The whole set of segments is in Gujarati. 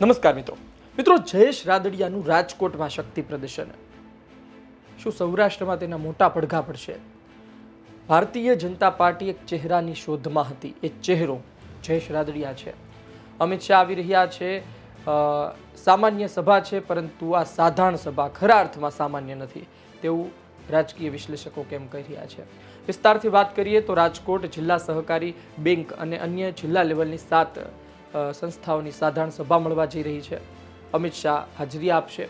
નમસ્કાર મિત્રો. મિત્રો, જયેશ રાદડિયાનું રાજકોટમાં શક્તિ પ્રદર્શન. શું સૌરાષ્ટ્રમાં તેના મોટા પડઘા પડશે? ભારતીય જનતા પાર્ટી એક ચહેરાની શોધમાં હતી. એ ચહેરો જયેશ રાદડિયા છે. અમિત શાહ આવી રહ્યા છે. સામાન્ય સભા છે, પરંતુ આ સાધારણ સભા ખરા અર્થમાં સામાન્ય નથી. તેવું રાજકીય વિશ્લેષકો કેમ કહી રહ્યા છે? વિસ્તારથી વાત કરીએ તો રાજકોટ જિલ્લા સહકારી બેંક અને અન્ય જિલ્લા લેવલની સાત સંસ્થાઓની સાધારણ સભા મળવા જઈ રહી છે. અમિત શાહ હાજરી આપશે.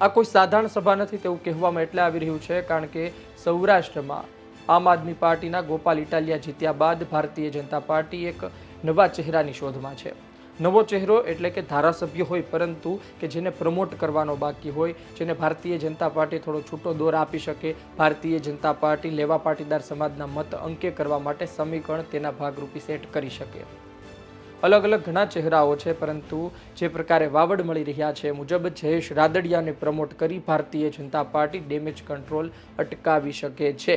આ કોઈ સાધારણ સભા નથી તેવું કહેવામાં એટલે આવી રહ્યું છે, કારણ કે સૌરાષ્ટ્રમાં આમ આદમી પાર્ટીના ગોપાલ ઇટાલિયા જીત્યા બાદ ભારતીય જનતા પાર્ટી એક નવા ચહેરાની શોધમાં છે. નવો ચહેરો એટલે કે ધારાસભ્ય હોય પરંતુ કે જેને પ્રમોટ કરવાનો બાકી હોય, જેને ભારતીય જનતા પાર્ટી થોડો છૂટો દોર આપી શકે, ભારતીય જનતા પાર્ટી લેવા પાટીદાર સમાજના મત અંકે કરવા માટે સમીકરણ તેના ભાગરૂપી સેટ કરી શકે. અલગ અલગ ઘણા ચહેરાઓ છે, પરંતુ જે પ્રકારે વાવડ મળી રહ્યા છે મુજબ જયેશ રાદડિયાને પ્રમોટ કરી Bharatiya Janata party damage control અટકાવી શકે છે.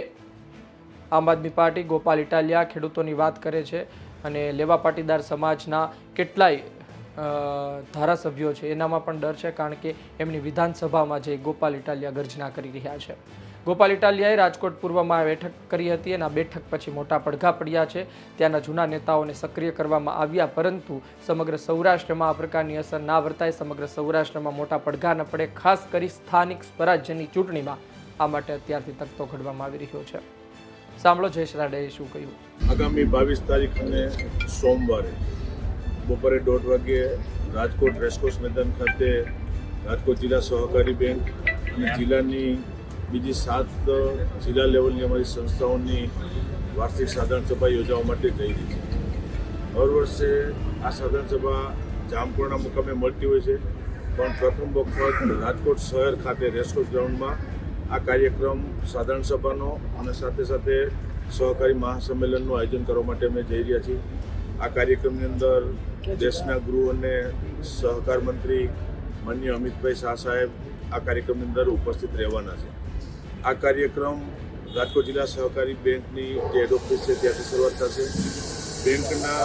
આમ આદમી પાર્ટી ગોપાલ ઇટાલિયા ખેડૂતોની વાત કરે છે અને લેવા પાટીદાર સમાજના કેટલાય ધારાસભ્યો છે, એનામાં પણ ડર છે કારણ કે એમની વિધાનસભામાં જે ગોપાલ ઇટાલિયા ગર્જના કરી રહ્યા છે. ગોપાલ ઇટાલિયાએ રાજકોટ પૂર્વમાં બેઠક કરી હતી અને આ બેઠક પછી મોટા પડઘા પડ્યા છે. ત્યાંના જૂના નેતાઓને સક્રિય કરવામાં આવ્યા, પરંતુ સમગ્ર સૌરાષ્ટ્રમાં આ પ્રકારની અસર ના વર્તાય. સમગ્ર સૌરાષ્ટ્રમાં મોટા પડઘા ન પડે, ખાસ કરી સ્થાનિક સ્વરાજ્યની ચૂંટણીમાં આ માટે અત્યારથી તકતો ઘડવામાં આવી રહ્યો છે. સાંભળો જયેશ રાડેએ શું કહ્યું? આગામી બાવીસ તારીખ અને સોમવારે બપોરે દોઢ વાગ્યે રાજકોટ રેસકોર્સ મેદાન ખાતે રાજકોટ જિલ્લા સહકારી બેંક અને જિલ્લાની બીજી સાત જિલ્લા લેવલની અમારી સંસ્થાઓની વાર્ષિક સાધારણ સભા યોજવા માટે થઈ રહી છે. દર વર્ષે આ સાધારણ સભા જામપુરના મુકામે મળતી હોય છે. પણ પ્રથમ વખત રાજકોટ શહેર ખાતે રેસકોર્સ ગ્રાઉન્ડમાં આ કાર્યક્રમ સાધારણ સભાનો અને સાથે સાથે સહકારી મહાસંમેલનનું આયોજન કરવા માટે અમે જઈ રહ્યા છીએ. આ કાર્યક્રમની અંદર દેશના ગૃહ અને સહકાર મંત્રી માન્ય અમિતભાઈ શાહ સાહેબ આ કાર્યક્રમની અંદર ઉપસ્થિત રહેવાના છે. આ કાર્યક્રમ રાજકોટ જિલ્લા સહકારી બેંકની જે હેડ ઓફિસ છે, ત્યાંથી શરૂઆત થશે. બેંકના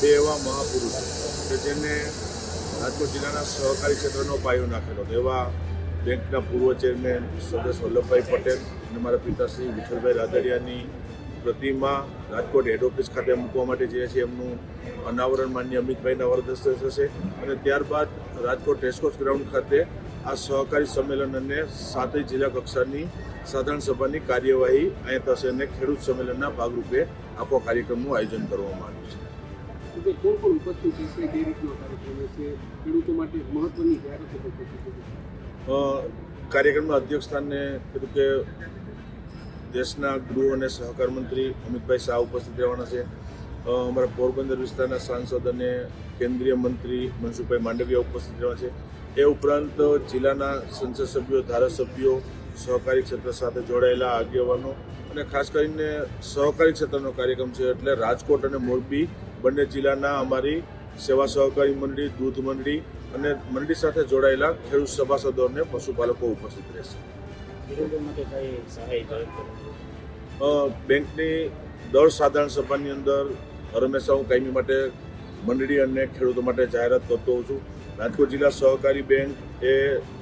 બે એવા મહાપુરુષો કે જેને રાજકોટ જિલ્લાના સહકારી ક્ષેત્રનો પાયો નાખેલો હતો. એવા બેંકના પૂર્વ ચેરમેન સરદાર વલ્લભભાઈ પટેલ અને મારા પિતાશ્રી વિઠ્ઠલભાઈ રાદડિયાની પ્રતિમા રાજકોટ હેડ ઓફિસ ખાતે મૂકવા માટે જે છે, એમનું અનાવરણ માન્ય અમિતભાઈના વરદસ્તે થશે. અને ત્યારબાદ રાજકોટ રેસકોર્સ ગ્રાઉન્ડ ખાતે આ સહકારી સંમેલન અને સાતેય જિલ્લા કક્ષાની સાધારણ સભાની કાર્યવાહી અહીંયા થશે અને ખેડૂત સંમેલનના ભાગરૂપે આખો કાર્યક્રમનું આયોજન કરવામાં આવ્યું છે. કે કોણ કોણ ઉપસ્થિત છે કઈ રીતનો કાર્યક્રમ રહેશે ખેડૂતો માટે મહત્વની કાર્યક્રમના અધ્યક્ષસ્થાને કીધું કે દેશના ગૃહ અને સહકાર મંત્રી અમિતભાઈ શાહ ઉપસ્થિત રહેવાના છે. અમારા પોરબંદર વિસ્તારના સાંસદ અને કેન્દ્રીય મંત્રી મનસુખભાઈ માંડવિયા ઉપસ્થિત રહેવાના છે. એ ઉપરાંત જિલ્લાના સંસદ સભ્યો ધારાસભ્યો સહકારી ક્ષેત્ર સાથે જોડાયેલા આગેવાનો અને ખાસ કરીને સહકારી ક્ષેત્રનો કાર્યક્રમ છે એટલે રાજકોટ અને મોરબી બંને જિલ્લાના અમારી સેવા સહકારી મંડળી દૂધ મંડળી અને મંડળી સાથે જોડાયેલા ખેડૂત સભાસદો અને પશુપાલકો ઉપસ્થિત રહેશે. બેંકની દર સાધારણ સભાની અંદર હંમેશા હું કાયમી માટે મંડળી અને ખેડૂતો માટે જાહેરાત કરતો હોઉં છું. રાજકોટ જિલ્લા સહકારી બેંક એ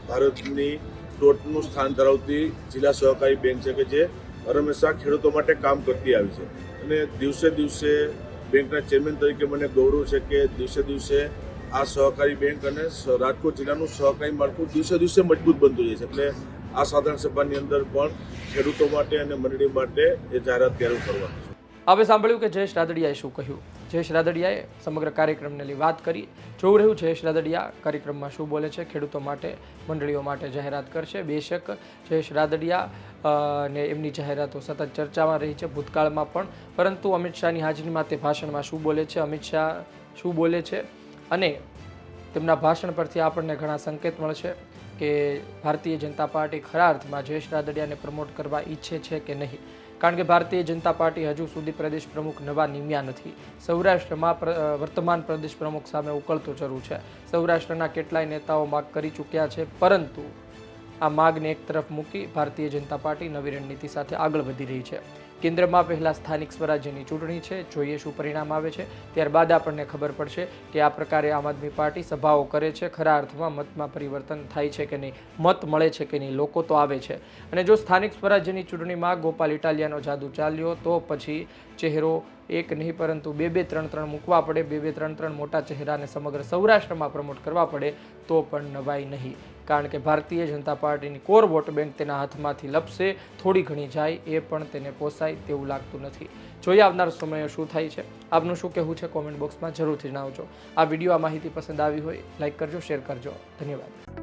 ભારતની ટોચનું સ્થાન ધરાવતી જિલ્લા સહકારી બેંક છે કે જે હંમેશા ખેડૂતો માટે કામ કરતી આવી છે. અને દિવસે દિવસે બેંકના ચેરમેન તરીકે મને ગૌરવ છે કે દિવસે દિવસે આ સહકારી બેંક અને રાજકોટ જિલ્લાનું સહકારી માળખું દિવસે દિવસે મજબૂત બનતું જાય છે. એટલે આ સાધારણ સભાની અંદર પણ ખેડૂતો માટે અને મંડળી માટે એ જાહેરાત ત્યારે કરવાની છે. હવે સાંભળ્યું કે જયેશ રાદડિયાએ શું કહ્યું? જયેશ રાદડિયાએ સમગ્ર કાર્યક્રમને લઈ વાત કરી. જોવું રહ્યું જયેશ રાદડિયા કાર્યક્રમમાં શું બોલે છે, ખેડૂતો માટે, મંડળીઓ માટે જાહેરાત કરશે. બેશક જયેશ રાદડિયા ને એમની જાહેરાતો સતત ચર્ચામાં રહી છે ભૂતકાળમાં પણ. પરંતુ અમિત શાહની હાજરીમાં તે ભાષણમાં શું બોલે છે, અમિત શાહ શું બોલે છે અને તેમના ભાષણ પરથી આપણને ઘણા સંકેત મળશે કે ભારતીય જનતા પાર્ટી ખરા અર્થમાં જયેશ રાદડિયાને પ્રમોટ કરવા ઈચ્છે છે કે નહીં. કારણ કે ભારતીય જનતા પાર્ટી હજુ સુધી પ્રદેશ પ્રમુખ નવા નિમ્યા નથી. સૌરાષ્ટ્રમાં વર્તમાન પ્રદેશ પ્રમુખ સામે ઉકળતું જરૂર છે. સૌરાષ્ટ્રના કેટલાય નેતાઓ માગ કરી ચૂક્યા છે, પરંતુ આ માગને એક તરફ મૂકી ભારતીય જનતા પાર્ટી નવી રણનીતિ સાથે આગળ વધી રહી છે. કેન્દ્રમાં પહેલાં સ્થાનિક સ્વરાજ્યની ચૂંટણી છે, જોઈએ શું પરિણામ આવે છે. ત્યારબાદ આપણને ખબર પડશે કે આ પ્રકારે આમ આદમી પાર્ટી સભાઓ કરે છે, ખરા અર્થમાં મતમાં પરિવર્તન થાય છે કે નહીં, મત મળે છે કે નહીં, લોકો તો આવે છે. અને જો સ્થાનિક સ્વરાજ્યની ચૂંટણીમાં ગોપાલ ઇટાલિયાનો જાદુ ચાલ્યો, તો પછી ચહેરો એક નહીં, પરંતુ બે બે ત્રણ ત્રણ મૂકવા પડે, બે બે ત્રણ ત્રણ મોટા ચહેરાને સમગ્ર સૌરાષ્ટ્રમાં પ્રમોટ કરવા પડે, તો પણ નવાઈ નહીં. કારણ કે ભારતીય જનતા પાર્ટીની કોર વોટ બેંક તેના હાથમાંથી લપસે, થોડી ઘણી જાય, એ પણ તેને પોસાય તેવું લાગતું નથી. જોઈએ આવનાર સમયે શું થાય છે. આપનું શું કહેવું છે કોમેન્ટ બોક્સમાં જરૂરથી જણાવજો. આ વીડિયો આ માહિતી પસંદ આવી હોય લાઇક કરજો, શેર કરજો. ધન્યવાદ.